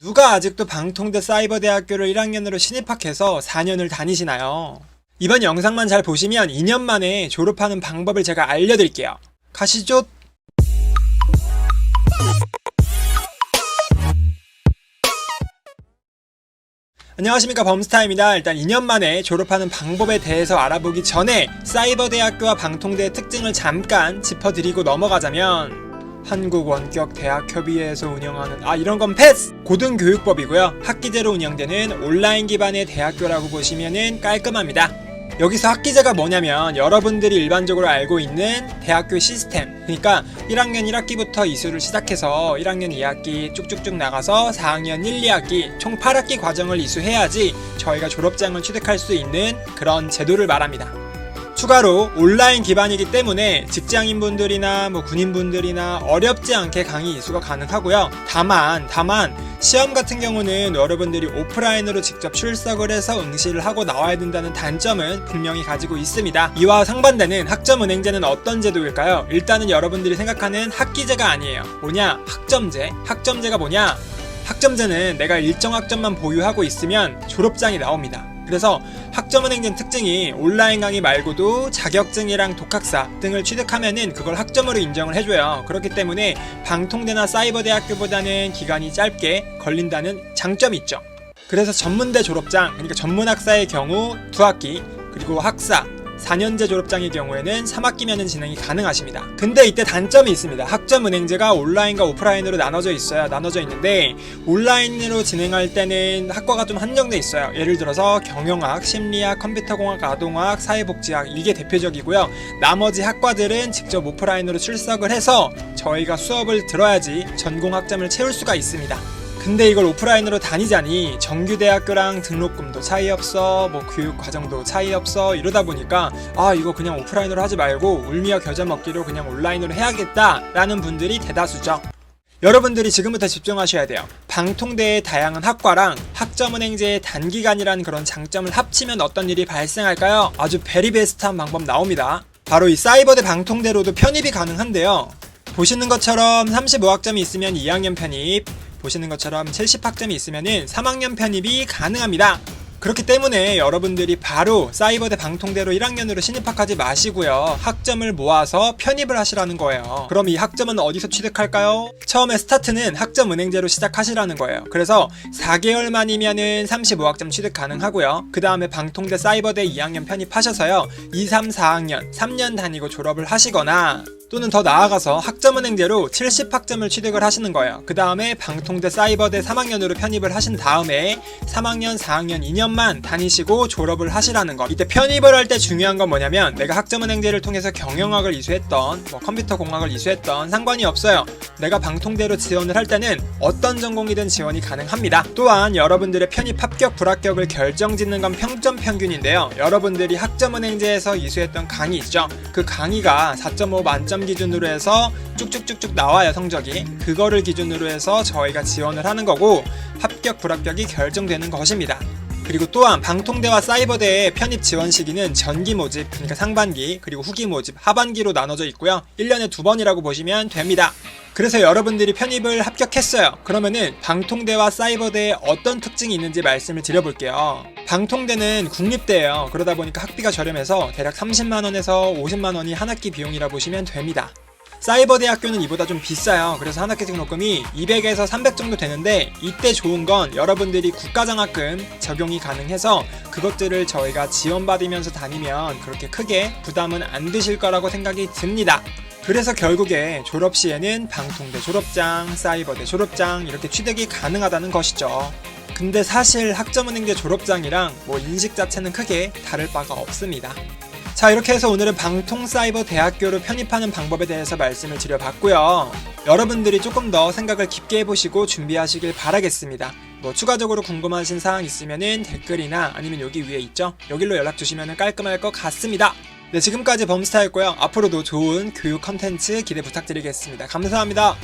누가 아직도 방통대 사이버대학교를 1학년으로 신입학해서 4년을 다니시나요? 이번 영상만 잘 보시면 2년 만에 졸업하는 방법을 제가 알려드릴게요. 가시죠. 안녕하십니까 범스타입니다. 일단 2년 만에 졸업하는 방법에 대해서 알아보기 전에 사이버대학교와 방통대의 특징을 잠깐 짚어드리고 넘어가자면 한국원격대학협의회에서 운영하는 아 이런 건 패스! 고등교육법이고요. 학기제로 운영되는 온라인 기반의 대학교라고 보시면은 깔끔합니다. 여기서 학기제가 뭐냐면 여러분들이 일반적으로 알고 있는 대학교 시스템 그러니까 1학년 1학기부터 이수를 시작해서 1학년 2학기 쭉쭉쭉 나가서 4학년 1, 2학기 총 8학기 과정을 이수해야지 저희가 졸업장을 취득할 수 있는 그런 제도를 말합니다. 추가로 온라인 기반이기 때문에 직장인분들이나 뭐 군인분들이나 어렵지 않게 강의 이수가 가능하고요. 다만 다만 시험 같은 경우는 여러분들이 오프라인으로 직접 출석을 해서 응시를 하고 나와야 된다는 단점은 분명히 가지고 있습니다. 이와 상반되는 학점은행제는 어떤 제도일까요? 일단은 여러분들이 생각하는 학기제가 아니에요. 뭐냐? 학점제. 학점제가 뭐냐? 학점제는 내가 일정 학점만 보유하고 있으면 졸업장이 나옵니다. 그래서 학점은행제는 특징이 온라인 강의 말고도 자격증이랑 독학사 등을 취득하면은 그걸 학점으로 인정을 해줘요. 그렇기 때문에 방통대나 사이버대학교보다는 기간이 짧게 걸린다는 장점이 있죠. 그래서 전문대 졸업장, 그러니까 전문학사의 경우 두 학기, 그리고 학사, 4년제 졸업장의 경우에는 3학기면은 진행이 가능하십니다. 근데 이때 단점이 있습니다. 학점 은행제가 온라인과 오프라인으로 나눠져 있어요. 나눠져 있는데 온라인으로 진행할 때는 학과가 좀 한정돼 있어요. 예를 들어서 경영학, 심리학, 컴퓨터공학, 아동학, 사회복지학 이게 대표적이고요. 나머지 학과들은 직접 오프라인으로 출석을 해서 저희가 수업을 들어야지 전공 학점을 채울 수가 있습니다. 근데 이걸 오프라인으로 다니자니 정규 대학교랑 등록금도 차이 없어 뭐 교육 과정도 차이 없어 이러다 보니까 아 이거 그냥 오프라인으로 하지 말고 울미와 겨자 먹기로 그냥 온라인으로 해야겠다라는 분들이 대다수죠. 여러분들이 지금부터 집중하셔야 돼요. 방통대의 다양한 학과랑 학점은행제의 단기간이라는 그런 장점을 합치면 어떤 일이 발생할까요? 아주 베리베스트한 방법 나옵니다. 바로 이 사이버대 방통대로도 편입이 가능한데요. 보시는 것처럼 35학점이 있으면 2학년 편입, 보시는 것처럼 70학점이 있으면은 3학년 편입이 가능합니다. 그렇기 때문에 여러분들이 바로 사이버대 방통대로 1학년으로 신입학하지 마시고요. 학점을 모아서 편입을 하시라는 거예요. 그럼 이 학점은 어디서 취득할까요? 처음에 스타트는 학점 은행제로 시작하시라는 거예요. 그래서 4개월 만이면은 35학점 취득 가능하고요. 그 다음에 방통대 사이버대 2학년 편입하셔서요. 2, 3, 4학년 3년 다니고 졸업을 하시거나 또는 더 나아가서 학점은행제로 70학점을 취득을 하시는 거예요. 그 다음에 방통대 사이버대 3학년으로 편입을 하신 다음에 3학년, 4학년 2년만 다니시고 졸업을 하시라는 거. 이때 편입을 할 때 중요한 건 뭐냐면 내가 학점은행제를 통해서 경영학을 이수했던 뭐 컴퓨터 공학을 이수했던 상관이 없어요. 내가 방통대로 지원을 할 때는 어떤 전공이든 지원이 가능합니다. 또한 여러분들의 편입 합격 불합격을 결정짓는 건 평점 평균인데요. 여러분들이 학점은행제에서 이수했던 강의 있죠. 그 강의가 4.5 만점 기준으로 해서 쭉쭉쭉쭉 나와요 성적이. 그거를 기준으로 해서 저희가 지원을 하는 거고 합격 불합격이 결정되는 것입니다. 그리고 또한 방통대와 사이버대의 편입 지원 시기는 전기 모집, 그러니까 상반기, 그리고 후기 모집, 하반기로 나눠져 있고요. 1년에 두 번이라고 보시면 됩니다. 그래서 여러분들이 편입을 합격했어요. 그러면은 방통대와 사이버대에 어떤 특징이 있는지 말씀을 드려볼게요. 방통대는 국립대예요. 그러다 보니까 학비가 저렴해서 대략 30만원에서 50만원이 한 학기 비용이라 보시면 됩니다. 사이버 대학교는 이보다 좀 비싸요. 그래서 한 학기 등록금이 200에서 300 정도 되는데 이때 좋은 건 여러분들이 국가장학금 적용이 가능해서 그것들을 저희가 지원받으면서 다니면 그렇게 크게 부담은 안 드실 거라고 생각이 듭니다. 그래서 결국에 졸업 시에는 방통대 졸업장, 사이버대 졸업장 이렇게 취득이 가능하다는 것이죠. 근데 사실 학점은행제 졸업장이랑 뭐 인식 자체는 크게 다를 바가 없습니다. 자 이렇게 해서 오늘은 방통사이버 대학교로 편입하는 방법에 대해서 말씀을 드려봤고요. 여러분들이 조금 더 생각을 깊게 해보시고 준비하시길 바라겠습니다. 뭐 추가적으로 궁금하신 사항 있으면은 댓글이나 아니면 여기 위에 있죠? 여기로 연락 주시면 깔끔할 것 같습니다. 네 지금까지 범스타였고요. 앞으로도 좋은 교육 컨텐츠 기대 부탁드리겠습니다. 감사합니다.